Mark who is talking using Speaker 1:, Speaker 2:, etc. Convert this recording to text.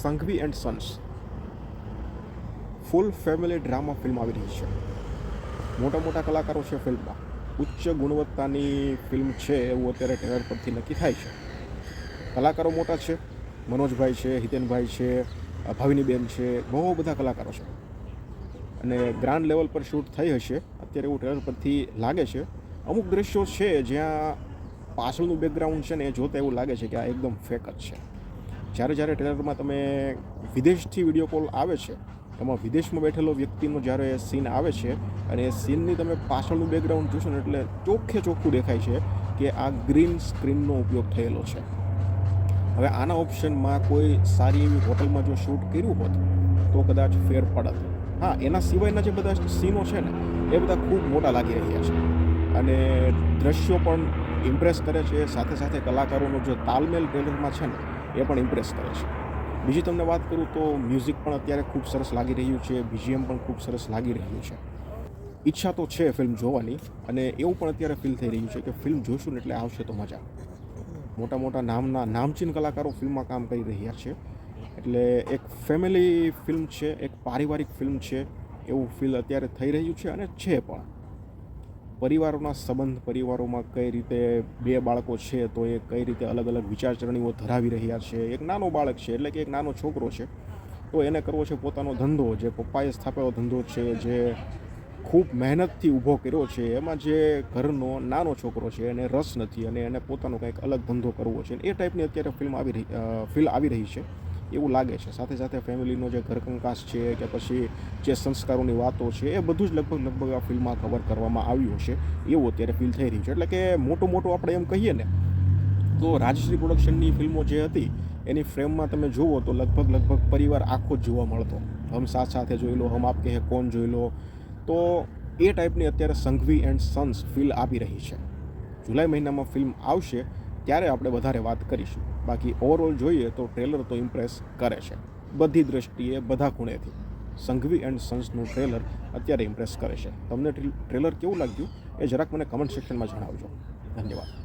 Speaker 1: Sanghvi and sons. Full family drama film આવી રહી છે. મોટા મોટા કલાકારો છે ફિલ્મમાં. ઉચ્ચ ગુણવત્તાની ફિલ્મ છે એવું અત્યારે ટ્રેલર પરથી નક્કી થાય છે. કલાકારો મોટા છે. મનોજભાઈ છે, હિતેનભાઈ છે, ભાવિનીબેન છે, બહુ બધા કલાકારો છે. અને ગ્રાન્ડ લેવલ પર શૂટ થઈ હશે, અત્યારે એવું ટ્રેલર પરથી લાગે છે. અમુક દ્રશ્યો છે જ્યાં પાછળનું બેકગ્રાઉન્ડ છે ને એ જોતા એવું લાગે છે કે આ એકદમ ફેક જ છે. જ્યારે જ્યારે ટ્રેલરમાં તમે વિદેશથી વીડિયો કોલ આવે છે, એમાં વિદેશમાં બેઠેલો વ્યક્તિનો જ્યારે સીન આવે છે અને એ સીનની તમે પાછળનું બેકગ્રાઉન્ડ જોશો ને એટલે ચોખ્ખે ચોખ્ખું દેખાય છે કે આ ગ્રીન સ્ક્રીનનો ઉપયોગ થયેલો છે. હવે આના ઓપ્શનમાં કોઈ સારી એવી હોટલમાં જો શૂટ કર્યું હોત, તો કદાચ ફેર પડત. હા, એના સિવાયના જે બધા સીનો છે ને, એ બધા ખૂબ મોટા લાગી રહ્યા છે. અને દ્રશ્યો પણ ઇમ્પ્રેસ કરે છે. સાથે સાથે કલાકારોનો જે તાલમેલ ટ્રેલરમાં છે ને એ પણ ઇમ્પ્રેસ કરે છે. બીજી તમને વાત કરું તો મ્યુઝિક પણ અત્યારે ખૂબ સરસ લાગી રહ્યું છે બીજીએમ પણ ખૂબ સરસ લાગી રહ્યું છે. ઈચ્છા તો છે ફિલ્મ જોવાની અને એવું પણ અત્યારે ફીલ થઈ રહ્યું છે કે ફિલ્મ જોઈશું ને એટલે આવશે તો મજા. મોટા મોટા નામના નામચીન કલાકારો ફિલ્મમાં કામ કરી રહ્યા છે. એટલે એક ફેમિલી ફિલ્મ છે, એક પારિવારિક ફિલ્મ છે, એવું ફીલ અત્યારે થઈ રહ્યું છે અને છે પણ. પરિવારોના સંબંધ પરિવારોમાં કઈ રીતે બે બાળકો છે, તો એ કઈ રીતે અલગ અલગ વિચારસરણીઓ ધરાવી રહ્યા છે. એક નાનો બાળક છે, એટલે કે એક નાનો છોકરો છે, તો એને કરવો છે પોતાનો ધંધો. જે પપ્પાએ સ્થાપેલો ધંધો છે, જે ખૂબ મહેનતથી ઊભો કર્યો છે, એમાં જે ઘરનો નાનો છોકરો છે, એને રસ નથી અને એને પોતાનો કંઈક અલગ ધંધો કરવો છે. એ ટાઈપની અત્યારે ફિલ્મ આવી રહી ફિલ્મ આવી રહી છે. એવું લાગે છે. સાથે સાથે ફેમિલીનો જે ઘરકંકાસ છે કે પછી જે સંસ્કારોની વાતો છે, એ બધું જ લગભગ લગભગ આ ફિલ્મમાં કવર કરવામાં આવ્યું હશે. એવું અત્યારે ફીલ થઈ રહ્યું છે. એટલે કે મોટું મોટું આપણે એમ કહીએ ને, તો રાજશ્રી પ્રોડક્શનની ફિલ્મો જે હતી, એની ફ્રેમમાં તમે જુઓ તો લગભગ લગભગ પરિવાર આખો જ જોવા મળતો. હમ સાથ સાથે જોઈ લો, હમ આપ કહે કોણ જોઈ લો. તો એ ટાઈપની અત્યારે સંઘવી એન્ડ સન્સ ફિલ આપી રહી છે. જુલાઈ મહિનામાં ફિલ્મ આવશે ત્યારે આપણે વધારે વાત કરીશું. બાકી ઓવરઓલ જોઈએ તો ટ્રેલર તો ઇમ્પ્રેસ કરે છે. બધી દ્રષ્ટિએ બધા ખૂણેથી. સંઘવી એન્ડ સન્સનું ટ્રેલર અત્યારે ઇમ્પ્રેસ કરે છે. તમને ટ્રેલર કેવું લાગ્યું એ જરાક મને કમેન્ટ સેક્શનમાં જણાવજો. ધન્યવાદ.